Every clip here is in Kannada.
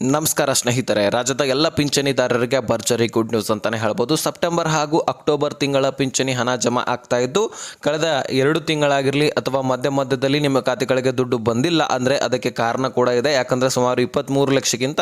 ನಮಸ್ಕಾರ ಸ್ನೇಹಿತರೆ, ರಾಜ್ಯದ ಎಲ್ಲ ಪಿಂಚಣಿದಾರರಿಗೆ ಭರ್ಜರಿ ಗುಡ್ ನ್ಯೂಸ್ ಅಂತಲೇ ಹೇಳ್ಬೋದು. ಸೆಪ್ಟೆಂಬರ್ ಹಾಗೂ ಅಕ್ಟೋಬರ್ ತಿಂಗಳ ಪಿಂಚಣಿ ಹಣ ಜಮಾ ಆಗ್ತಾ ಇದ್ದು, ಕಳೆದ ಎರಡು ತಿಂಗಳಾಗಿರಲಿ ಅಥವಾ ಮಧ್ಯ ಮಧ್ಯದಲ್ಲಿ ನಿಮ್ಮ ಖಾತೆಗಳಿಗೆ ದುಡ್ಡು ಬಂದಿಲ್ಲ ಅಂದರೆ ಅದಕ್ಕೆ ಕಾರಣ ಕೂಡ ಇದೆ. ಯಾಕಂದರೆ ಸುಮಾರು ಇಪ್ಪತ್ತ್ಮೂರು ಲಕ್ಷಕ್ಕಿಂತ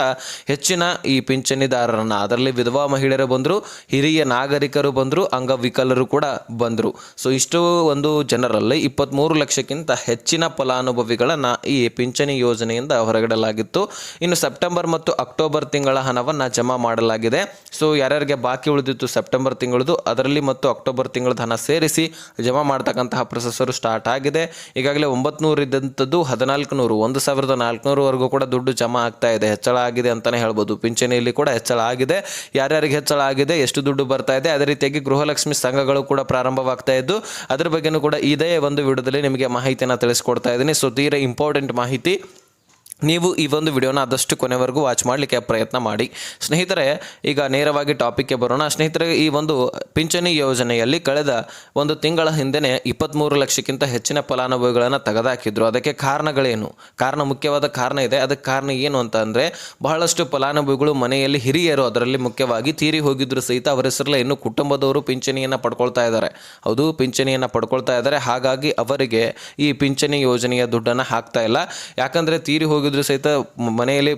ಹೆಚ್ಚಿನ ಈ ಪಿಂಚಣಿದಾರರನ್ನ, ಅದರಲ್ಲಿ ವಿಧವಾ ಮಹಿಳೆಯರು ಬಂದರು, ಹಿರಿಯ ನಾಗರಿಕರು ಬಂದರು, ಅಂಗವಿಕಲರು ಕೂಡ ಬಂದರು. ಸೊ ಇಷ್ಟು ಒಂದು ಜನರಲ್ಲಿ ಇಪ್ಪತ್ತ್ಮೂರು ಲಕ್ಷಕ್ಕಿಂತ ಹೆಚ್ಚಿನ ಫಲಾನುಭವಿಗಳನ್ನು ಈ ಪಿಂಚಣಿ ಯೋಜನೆಯಿಂದ ಹೊರಗಿಡಲಾಗಿತ್ತು. ಇನ್ನು ಸೆಪ್ಟೆಂಬರ್ ಮತ್ತು ಅಕ್ಟೋಬರ್ ತಿಂಗಳ ಹಣವನ್ನು ಜಮಾ ಮಾಡಲಾಗಿದೆ. ಸೊ, ಯಾರ್ಯಾರಿಗೆ ಬಾಕಿ ಉಳಿದಿತ್ತು ಸೆಪ್ಟೆಂಬರ್ ತಿಂಗಳದು, ಅದರಲ್ಲಿ ಮತ್ತು ಅಕ್ಟೋಬರ್ ತಿಂಗಳದ ಹಣ ಸೇರಿಸಿ ಜಮಾ ಮಾಡ್ತಕ್ಕಂತಹ ಪ್ರೊಸೆಸರು ಸ್ಟಾರ್ಟ್ ಆಗಿದೆ. ಈಗಾಗಲೇ ಒಂಬತ್ನೂರು ಇದ್ದಂಥದ್ದು ಹದಿನಾಲ್ಕು ನೂರು ಒಂದು ಸಾವಿರದ ನಾಲ್ಕುನೂರವರೆಗೂ ಕೂಡ ದುಡ್ಡು ಜಮಾ ಆಗ್ತಾ ಇದೆ. ಹೆಚ್ಚಳ ಆಗಿದೆ ಅಂತಲೇ ಹೇಳ್ಬೋದು. ಪಿಂಚಣಿಯಲ್ಲಿ ಕೂಡ ಹೆಚ್ಚಳ ಆಗಿದೆ. ಯಾರ್ಯಾರಿಗೆ ಹೆಚ್ಚಳ ಆಗಿದೆ, ಎಷ್ಟು ದುಡ್ಡು ಬರ್ತಾ ಇದೆ, ಅದೇ ರೀತಿಯಾಗಿ ಗೃಹಲಕ್ಷ್ಮಿ ಸಂಘಗಳು ಕೂಡ ಪ್ರಾರಂಭವಾಗ್ತಾ ಇದ್ದು, ಅದರ ಬಗ್ಗೆನೂ ಕೂಡ ಇದೇ ಒಂದು ವಿಡಿಯೋದಲ್ಲಿ ನಿಮಗೆ ಮಾಹಿತಿಯನ್ನು ತಿಳಿಸ್ಕೊಡ್ತಾ ಇದ್ದೀನಿ. ಸೊ, ತೀರಾ ಇಂಪಾರ್ಟೆಂಟ್ ಮಾಹಿತಿ. ನೀವು ಈ ಒಂದು ವಿಡಿಯೋನ ಆದಷ್ಟು ಕೊನೆವರೆಗೂ ವಾಚ್ ಮಾಡಲಿಕ್ಕೆ ಪ್ರಯತ್ನ ಮಾಡಿ. ಸ್ನೇಹಿತರೆ, ಈಗ ನೇರವಾಗಿ ಟಾಪಿಕ್ಗೆ ಬರೋಣ. ಸ್ನೇಹಿತರೆ, ಈ ಒಂದು ಪಿಂಚಣಿ ಯೋಜನೆಯಲ್ಲಿ ಕಳೆದ ಒಂದು ತಿಂಗಳ ಹಿಂದೆನೇ ಇಪ್ಪತ್ತ್ಮೂರು ಲಕ್ಷಕ್ಕಿಂತ ಹೆಚ್ಚಿನ ಫಲಾನುಭವಿಗಳನ್ನು ತೆಗೆದಾಕಿದ್ರು. ಅದಕ್ಕೆ ಕಾರಣಗಳೇನು? ಕಾರಣ ಮುಖ್ಯವಾದ ಕಾರಣ ಇದೆ. ಅದಕ್ಕೆ ಕಾರಣ ಏನು ಅಂತ ಬಹಳಷ್ಟು ಫಲಾನುಭವಿಗಳು ಮನೆಯಲ್ಲಿ ಹಿರಿಯರು ಅದರಲ್ಲಿ ಮುಖ್ಯವಾಗಿ ತೀರಿ ಹೋಗಿದ್ರು ಸಹಿತ ಅವರ ಹೆಸರಲ್ಲೇ ಇನ್ನು ಕುಟುಂಬದವರು ಪಿಂಚಣಿಯನ್ನು ಪಡ್ಕೊಳ್ತಾ ಇದ್ದಾರೆ. ಹೌದು, ಪಿಂಚಣಿಯನ್ನು ಪಡ್ಕೊಳ್ತಾ ಇದ್ದಾರೆ. ಹಾಗಾಗಿ ಅವರಿಗೆ ಈ ಪಿಂಚಣಿ ಯೋಜನೆಯ ದುಡ್ಡನ್ನು ಹಾಕ್ತಾ ಇಲ್ಲ. ಯಾಕಂದರೆ ತೀರಿ ಹೋಗಿದ್ರು ಸಹಿತ ಮನೆಯಲ್ಲಿ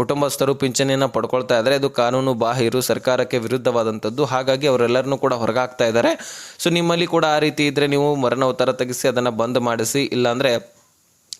ಕುಟುಂಬಸ್ಥರು ಪಿಂಚಣಿಯನ್ನು ಪಡ್ಕೊಳ್ತಾ ಇದ್ದಾರೆ ಅದು ಕಾನೂನು ಬಾಹಿರು ಸರ್ಕಾರಕ್ಕೆ ವಿರುದ್ಧವಾದಂಥದ್ದು. ಹಾಗಾಗಿ ಅವರೆಲ್ಲರನ್ನೂ ಕೂಡ ಹೊರಗಾಗ್ತಾ ಇದ್ದಾರೆ ಸೊ ನಿಮ್ಮಲ್ಲಿ ಕೂಡ ಆ ರೀತಿ ಇದ್ದರೆ ನೀವು ಮರಣ ಉತ್ತರ ತೆಗೆಸಿ ಅದನ್ನು ಬಂದ್ ಮಾಡಿಸಿ, ಇಲ್ಲಾಂದರೆ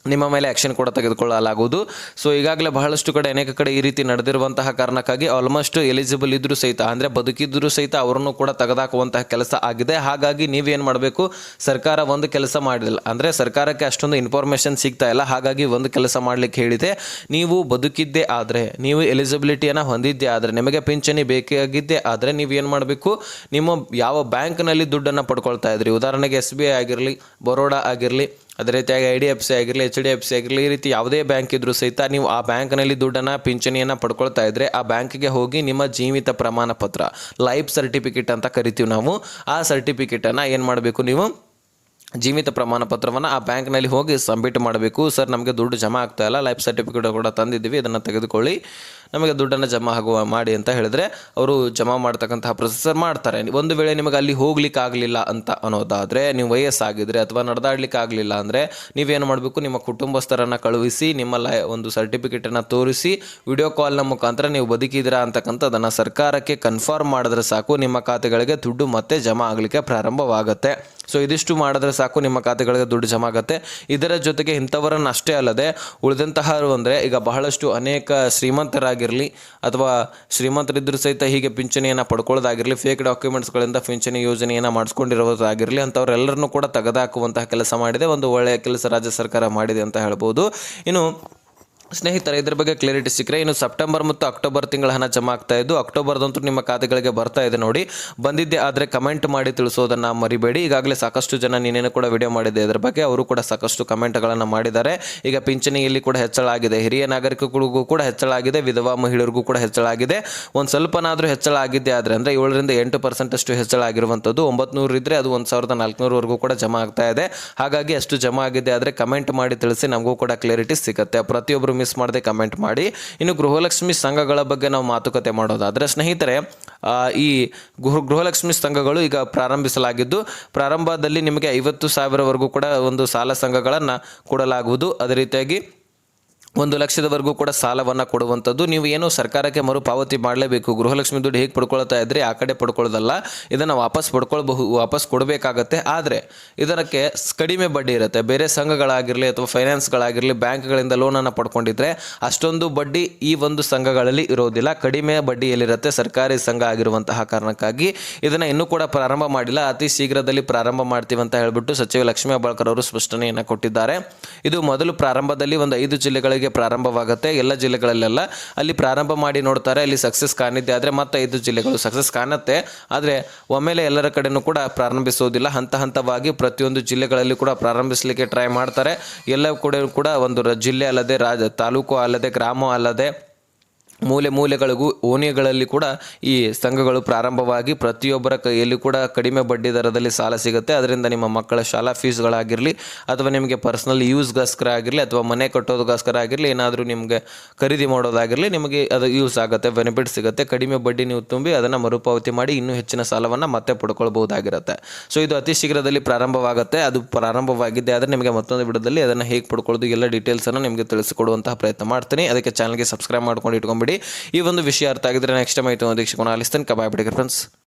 ನಿಮ್ಮ ಮೇಲೆ ಆ್ಯಕ್ಷನ್ ಕೂಡ ತೆಗೆದುಕೊಳ್ಳಲಾಗುವುದು. ಸೊ ಈಗಾಗಲೇ ಬಹಳಷ್ಟು ಕಡೆ, ಅನೇಕ ಕಡೆ ಈ ರೀತಿ ನಡೆದಿರುವಂತಹ ಕಾರಣಕ್ಕಾಗಿ ಆಲ್ಮೋಸ್ಟ್ ಎಲಿಜಿಬಲ್ ಇದ್ದರೂ ಸಹಿತ, ಅಂದರೆ ಬದುಕಿದ್ದರೂ ಸಹಿತ ಅವರನ್ನು ಕೂಡ ತೆಗೆದಾಕುವಂತಹ ಕೆಲಸ ಆಗಿದೆ. ಹಾಗಾಗಿ ನೀವೇನು ಮಾಡಬೇಕು? ಸರ್ಕಾರ ಒಂದು ಕೆಲಸ ಮಾಡಿಲ್ಲ. ಅಂದರೆ ಸರ್ಕಾರಕ್ಕೆ ಅಷ್ಟೊಂದು ಇನ್ಫಾರ್ಮೇಷನ್ ಸಿಗ್ತಾ ಇಲ್ಲ. ಹಾಗಾಗಿ ಒಂದು ಕೆಲಸ ಮಾಡಲಿಕ್ಕೆ ಹೇಳಿದೆ. ನೀವು ಬದುಕಿದ್ದೇ ಆದರೆ, ನೀವು ಎಲಿಜಿಬಿಲಿಟಿಯನ್ನು ಹೊಂದಿದ್ದೇ ಆದರೆ, ನಿಮಗೆ ಪಿಂಚಣಿ ಬೇಕಾಗಿದ್ದೇ ಆದರೆ ನೀವು ಏನು ಮಾಡಬೇಕು? ನಿಮ್ಮ ಯಾವ ಬ್ಯಾಂಕ್ನಲ್ಲಿ ದುಡ್ಡನ್ನು ಪಡ್ಕೊಳ್ತಾ ಇದ್ರಿ? ಉದಾಹರಣೆಗೆ ಎಸ್ ಬಿ ಐ ಆಗಿರಲಿ, ಬರೋಡಾ ಆಗಿರಲಿ ಅದೇ ರೀತಿಯಾಗಿ ಐ ಡಿ ಎಫ್ ಸಿ ಆಗಿರಲಿ ಎಚ್ ಡಿ ಎಫ್ ಸಿ ಆಗಿರಲಿ, ಈ ರೀತಿ ಯಾವುದೇ ಬ್ಯಾಂಕ್ ಇದ್ದರೂ ಸಹಿತ ನೀವು ಆ ಬ್ಯಾಂಕ್ನಲ್ಲಿ ದುಡ್ಡನ್ನು, ಪಿಂಚಣಿಯನ್ನು ಪಡ್ಕೊಳ್ತಾ ಇದ್ದರೆ ಆ ಬ್ಯಾಂಕಿಗೆ ಹೋಗಿ ನಿಮ್ಮ ಜೀವಿತ ಪ್ರಮಾಣ ಪತ್ರ ಲೈಫ್ ಸರ್ಟಿಫಿಕೇಟ್ ಅಂತ ಕರಿತೀವಿ ನಾವು. ಆ ಸರ್ಟಿಫಿಕೇಟನ್ನು ಏನು ಮಾಡಬೇಕು ನೀವು? ಜೀವಿತ ಪ್ರಮಾಣ ಪತ್ರವನ್ನು ಆ ಬ್ಯಾಂಕ್ನಲ್ಲಿ ಹೋಗಿ ಸಬ್ಮಿಟ್ ಮಾಡಬೇಕು. ಸರ್, ನಮಗೆ ದುಡ್ಡು ಜಮಾ ಆಗ್ತಾ ಇಲ್ಲ ಲೈಫ್ ಸರ್ಟಿಫಿಕೇಟ್ ಕೂಡ ತಂದಿದ್ದೀವಿ, ಇದನ್ನು ತೆಗೆದುಕೊಳ್ಳಿ. ನಮಗೆ ದುಡ್ಡನ್ನು ಜಮಾ ಆಗುವ, ಮಾಡಿ ಅಂತ ಹೇಳಿದ್ರೆ ಅವರು ಜಮಾ ಮಾಡ್ತಕ್ಕಂತಹ ಪ್ರೊಸೆಸರ್ ಮಾಡ್ತಾರೆ. ಒಂದು ವೇಳೆ ನಿಮಗೆ ಅಲ್ಲಿ ಹೋಗ್ಲಿಕ್ಕೆ ಆಗಲಿಲ್ಲ ಅಂತ ಅನ್ನೋದಾದರೆ, ನೀವು ವಯಸ್ಸಾಗಿದ್ರೆ ಅಥವಾ ನಡೆದಾಡ್ಲಿಕ್ಕೆ ಆಗಲಿಲ್ಲ ಅಂದರೆ ನೀವೇನು ಮಾಡಬೇಕು? ನಿಮ್ಮ ಕುಟುಂಬಸ್ಥರನ್ನು ಕಳುಹಿಸಿ, ನಿಮ್ಮ ಲೈ, ಒಂದು ಸರ್ಟಿಫಿಕೇಟನ್ನು ತೋರಿಸಿ ವಿಡಿಯೋ ಕಾಲ್ನ ಮುಖಾಂತರ ನೀವು ಬದುಕಿದ್ದೀರಾ ಅಂತಕ್ಕಂಥದ್ದನ್ನು ಸರ್ಕಾರಕ್ಕೆ ಕನ್ಫರ್ಮ್ ಮಾಡಿದ್ರೆ ಸಾಕು, ನಿಮ್ಮ ಖಾತೆಗಳಿಗೆ ದುಡ್ಡು ಮತ್ತೆ ಜಮಾ ಆಗಲಿಕ್ಕೆ ಪ್ರಾರಂಭವಾಗುತ್ತೆ. ಸೊ ಇದಿಷ್ಟು ಮಾಡಿದ್ರೆ ಸಾಕು, ನಿಮ್ಮ ಖಾತೆಗಳಿಗೆ ದುಡ್ಡು ಜಮಾ ಆಗುತ್ತೆ. ಇದರ ಜೊತೆಗೆ ಇಂಥವರನ್ನು ಅಷ್ಟೇ ಅಲ್ಲದೆ ಉಳಿದಂತಹ ಅಂದರೆ ಈಗ ಬಹಳಷ್ಟು ಅನೇಕ ಶ್ರೀಮಂತರಾಗಿರಲಿ ಅಥವಾ ಶ್ರೀಮಂತರಿದ್ದರೂ ಸಹಿತ ಹೀಗೆ ಪಿಂಚಣಿಯನ್ನು ಪಡ್ಕೊಳ್ಳೋದಾಗಿರಲಿ ಫೇಕ್ ಡಾಕ್ಯುಮೆಂಟ್ಸ್ಗಳಿಂದ ಪಿಂಚಣಿ ಯೋಜನೆಯನ್ನು ಮಾಡಿಸ್ಕೊಂಡಿರೋದಾಗಿರಲಿ ಅಂಥವರೆಲ್ಲರನ್ನೂ ಕೂಡ ತೆಗೆದುಹಾಕುವಂತಹ ಕೆಲಸ ಮಾಡಿದೆ. ಒಂದು ಒಳ್ಳೆಯ ಕೆಲಸ ರಾಜ್ಯ ಸರ್ಕಾರ ಮಾಡಿದೆ ಅಂತ ಹೇಳ್ಬೋದು. ಇನ್ನು ಸ್ನೇಹಿತರೆ, ಇದ್ರ ಬಗ್ಗೆ ಕ್ಲಾರಿಟಿ ಸಿಕ್ಕರೆ ಇನ್ನು ಸೆಪ್ಟೆಂಬರ್ ಮತ್ತು ಅಕ್ಟೋಬರ್ ತಿಂಗಳ ಹಣ ಜಮಾ ಆಗ್ತಾ ಇದ್ದು ಅಕ್ಟೋಬರ್ದಂತೂ ನಿಮ್ಮ ಖಾತೆಗಳಿಗೆ ಬರ್ತಾ ಇದೆ ನೋಡಿ. ಬಂದಿದ್ದೆ ಆದರೆ ಕಮೆಂಟ್ ಮಾಡಿ ತಿಳಿಸೋದನ್ನು ಮರಿಬೇಡಿ. ಈಗಾಗಲೇ ಸಾಕಷ್ಟು ಜನ ನೀನೇನು ಕೂಡ ವಿಡಿಯೋ ಮಾಡಿದ್ದೆ. ಇದ್ರ ಬಗ್ಗೆ ಅವರು ಕೂಡ ಸಾಕಷ್ಟು ಕಮೆಂಟ್ಗಳನ್ನು ಮಾಡಿದ್ದಾರೆ. ಈಗ ಪಿಂಚಣಿಯಲ್ಲಿ ಕೂಡ ಹೆಚ್ಚಳ ಆಗಿದೆ. ಹಿರಿಯ ನಾಗರಿಕಗಳಿಗೂ ಕೂಡ ಹೆಚ್ಚಳ ಆಗಿದೆ. ವಿಧವಾ ಮಹಿಳೆಯರಿಗೂ ಕೂಡ ಹೆಚ್ಚಳ ಆಗಿದೆ. ಒಂದು ಸ್ವಲ್ಪನಾದರೂ ಹೆಚ್ಚಳ ಆಗಿದೆ ಆದರೆ, ಅಂದರೆ ಏಳರಿಂದ ಎಂಟು ಪರ್ಸೆಂಟಷ್ಟು ಹೆಚ್ಚಳ ಆಗಿರುವಂಥದ್ದು. ಒಂಬತ್ತು ಇದ್ದರೆ ಅದು ಒಂದು ಸಾವಿರದ ನಾಲ್ಕುನೂರವರೆಗೂ ಕೂಡ ಜಮಾ ಆಗ್ತಾ ಇದೆ. ಹಾಗಾಗಿ ಅಷ್ಟು ಜಮಾ ಆಗಿದೆ ಆದರೆ ಕಮೆಂಟ್ ಮಾಡಿ ತಿಳಿಸಿ ನಮಗೂ ಕೂಡ ಕ್ಲಾರಿಟಿ ಸಿಗುತ್ತೆ. ಪ್ರತಿಯೊಬ್ಬರು ಮಿಸ್ ಮಾಡದೆ ಕಮೆಂಟ್ ಮಾಡಿ. ಇನ್ನು ಗೃಹಲಕ್ಷ್ಮಿ ಸಂಘಗಳ ಬಗ್ಗೆ ನಾವು ಮಾತುಕತೆ ಮಾಡೋದಾದರೆ, ಸ್ನೇಹಿತರೆ ಈ ಗೃಹ, ಗೃಹಲಕ್ಷ್ಮಿ ಸಂಘಗಳು ಈಗ ಪ್ರಾರಂಭಿಸಲಾಗಿದ್ದು, ಪ್ರಾರಂಭದಲ್ಲಿ ನಿಮಗೆ ಐವತ್ತು ಸಾವಿರವರೆಗೂ ಕೂಡ ಒಂದು ಸಾಲ ಸಂಘಗಳನ್ನು ಕೊಡಲಾಗುವುದು. ಅದೇ ರೀತಿಯಾಗಿ ಒಂದು ಲಕ್ಷದವರೆಗೂ ಕೂಡ ಸಾಲವನ್ನು ಕೊಡುವಂಥದ್ದು. ನೀವು ಏನು ಸರ್ಕಾರಕ್ಕೆ ಮರುಪಾವತಿ ಮಾಡಲೇಬೇಕು. ಗೃಹಲಕ್ಷ್ಮಿ ದುಡ್ಡು ಹೇಗೆ ಪಡ್ಕೊಳ್ತಾ ಇದ್ರಿ ಆ ಕಡೆ ಪಡ್ಕೊಳ್ಳೋದಲ್ಲ ಇದನ್ನು ವಾಪಸ್ ಪಡ್ಕೊಳ್ಬಹು ವಾಪಸ್ ಕೊಡಬೇಕಾಗತ್ತೆ. ಆದರೆ ಇದಕ್ಕೆ ಕಡಿಮೆ ಬಡ್ಡಿ ಇರುತ್ತೆ. ಬೇರೆ ಸಂಘಗಳಾಗಿರಲಿ ಅಥವಾ ಫೈನಾನ್ಸ್ಗಳಾಗಿರಲಿ, ಬ್ಯಾಂಕ್ಗಳಿಂದ ಲೋನನ್ನು ಪಡ್ಕೊಂಡಿದ್ರೆ ಅಷ್ಟೊಂದು ಬಡ್ಡಿ ಈ ಒಂದು ಸಂಘಗಳಲ್ಲಿ ಇರೋದಿಲ್ಲ. ಕಡಿಮೆ ಬಡ್ಡಿಯಲ್ಲಿರುತ್ತೆ ಸರ್ಕಾರಿ ಸಂಘ ಆಗಿರುವಂತಹ ಕಾರಣಕ್ಕಾಗಿ. ಇದನ್ನು ಇನ್ನೂ ಕೂಡ ಪ್ರಾರಂಭ ಮಾಡಿಲ್ಲ. ಅತಿ ಶೀಘ್ರದಲ್ಲಿ ಪ್ರಾರಂಭ ಮಾಡ್ತೀವಿ ಅಂತ ಹೇಳಿಬಿಟ್ಟು ಸಚಿವ ಲಕ್ಷ್ಮೀ ಹೆಬ್ಬಾಳ್ಕರ್ ಅವರು ಸ್ಪಷ್ಟನೆಯನ್ನು ಕೊಟ್ಟಿದ್ದಾರೆ. ಇದು ಮೊದಲು ಪ್ರಾರಂಭದಲ್ಲಿ ಒಂದು ಐದು ಜಿಲ್ಲೆಗಳಿಗೆ ಪ್ರಾರಂಭವಾಗುತ್ತೆ. ಎಲ್ಲ ಜಿಲ್ಲೆಗಳಲ್ಲೆಲ್ಲ ಅಲ್ಲಿ ಪ್ರಾರಂಭ ಮಾಡಿ ನೋಡ್ತಾರೆ. ಅಲ್ಲಿ ಸಕ್ಸಸ್ ಕಾಣಿದ್ದೆ ಆದರೆ ಮತ್ತೆ ಐದು ಜಿಲ್ಲೆಗಳು ಸಕ್ಸಸ್ ಕಾಣುತ್ತೆ. ಆದರೆ ಒಮ್ಮೆಲೆ ಎಲ್ಲರ ಕಡೆನೂ ಕೂಡ ಪ್ರಾರಂಭಿಸುವುದಿಲ್ಲ ಹಂತ ಹಂತವಾಗಿ ಪ್ರತಿಯೊಂದು ಜಿಲ್ಲೆಗಳಲ್ಲಿ ಕೂಡ ಪ್ರಾರಂಭಿಸಲಿಕ್ಕೆ ಟ್ರೈ ಮಾಡ್ತಾರೆ. ಎಲ್ಲ ಕೂಡ ಕೂಡ ಒಂದು ಜಿಲ್ಲೆ ಅಲ್ಲದೆ ರಾಜ, ತಾಲೂಕು ಅಲ್ಲದೆ, ಗ್ರಾಮ ಅಲ್ಲದೆ ಮೂಲೆ ಮೂಲೆಗಳಿಗೂ ಓಣಿಗಳಲ್ಲಿ ಕೂಡ ಈ ಸಂಘಗಳು ಪ್ರಾರಂಭವಾಗಿ ಪ್ರತಿಯೊಬ್ಬರ ಕೈಯಲ್ಲಿ ಕೂಡ ಕಡಿಮೆ ಬಡ್ಡಿ ದರದಲ್ಲಿ ಸಾಲ ಸಿಗುತ್ತೆ. ಅದರಿಂದ ನಿಮ್ಮ ಮಕ್ಕಳ ಶಾಲಾ ಫೀಸ್ಗಳಾಗಿರಲಿ ಅಥವಾ ನಿಮಗೆ ಪರ್ಸ್ನಲ್ ಯೂಸ್ಗೋಸ್ಕರ ಆಗಿರಲಿ ಅಥವಾ ಮನೆ ಕಟ್ಟೋದಕ್ಕೋಸ್ಕರ ಆಗಿರಲಿ ಏನಾದರೂ ನಿಮಗೆ ಖರೀದಿ ಮಾಡೋದಾಗಿರಲಿ ನಿಮಗೆ ಅದು ಯೂಸ್ ಆಗುತ್ತೆ ಬೆನಿಫಿಟ್ ಸಿಗುತ್ತೆ. ಕಡಿಮೆ ಬಡ್ಡಿ ನೀವು ತುಂಬಿ ಅದನ್ನು ಮರುಪಾವತಿ ಮಾಡಿ ಇನ್ನೂ ಹೆಚ್ಚಿನ ಸಾಲವನ್ನು ಮತ್ತೆ ಪಡ್ಕೊಳ್ಬಹುದಾಗಿರುತ್ತೆ. ಸೊ ಇದು ಅತಿ ಶೀಘ್ರದಲ್ಲಿ ಪ್ರಾರಂಭವಾಗುತ್ತೆ. ಅದು ಪ್ರಾರಂಭವಾಗಿದ್ದೆ ಆದರೆ ನಿಮಗೆ ಮತ್ತೊಂದು ಬಿಡದಲ್ಲಿ ಅದನ್ನು ಹೇಗೆ ಪಡ್ಕೊಳ್ಳೋದು, ಎಲ್ಲ ಡೀಟೇಲ್ಸನ್ನು ನಿಮಗೆ ತಿಳಿಸಿಕೊಡುವಂತಹ ಪ್ರಯತ್ನ ಮಾಡ್ತೀನಿ. ಅದಕ್ಕೆ ಚಾನಲ್ಗೆ ಸಬ್ಸ್ಕ್ರೈಬ್ ಮಾಡ್ಕೊಂಡು ಇಟ್ಕೊಂಬಿಡಿ. ಈ ಒಂದು ವಿಷಯ ಅರ್ಥ ಆಗಿದ್ರೆ ನೆಕ್ಸ್ಟ್ ಟೈಮ್ ಆಯಿತು ವೀಕ್ಷಕೊಂಡು ಆಲಿಸ್ತಾನೆ ಕಬಾಯ್ ಬಿಡಿ ಫ್ರೆಂಡ್ಸ್